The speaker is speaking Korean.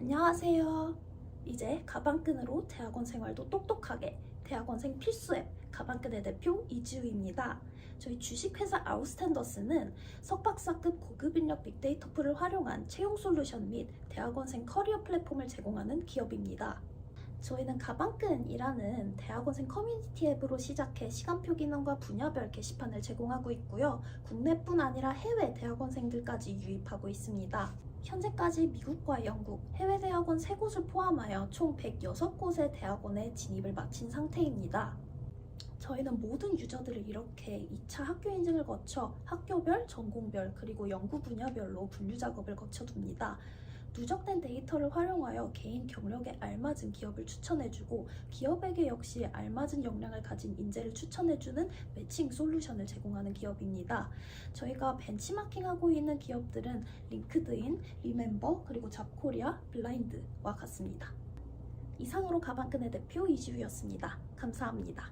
안녕하세요. 이제 가방끈으로 대학원 생활도 똑똑하게 대학원생 필수 앱 가방끈의 대표 이지우입니다. 저희 주식회사 아웃스탠더스는 석박사급 고급 인력 빅데이터 풀을 활용한 채용 솔루션 및 대학원생 커리어 플랫폼을 제공하는 기업입니다. 저희는 가방끈이라는 대학원생 커뮤니티 앱으로 시작해 시간표 기능과 분야별 게시판을 제공하고 있고요. 국내뿐 아니라 해외 대학원생들까지 유입하고 있습니다. 현재까지 미국과 영국, 해외 대학원 3곳을 포함하여 총 106곳의 대학원에 진입을 마친 상태입니다. 저희는 모든 유저들을 이렇게 2차 학교 인증을 거쳐 학교별, 전공별, 그리고 연구 분야별로 분류 작업을 거쳐둡니다. 누적된 데이터를 활용하여 개인 경력에 알맞은 기업을 추천해주고 기업에게 역시 알맞은 역량을 가진 인재를 추천해주는 매칭 솔루션을 제공하는 기업입니다. 저희가 벤치마킹하고 있는 기업들은 링크드인, 리멤버, 그리고 잡코리아, 블라인드와 같습니다. 이상으로 가방끈의 대표 이지우였습니다. 감사합니다.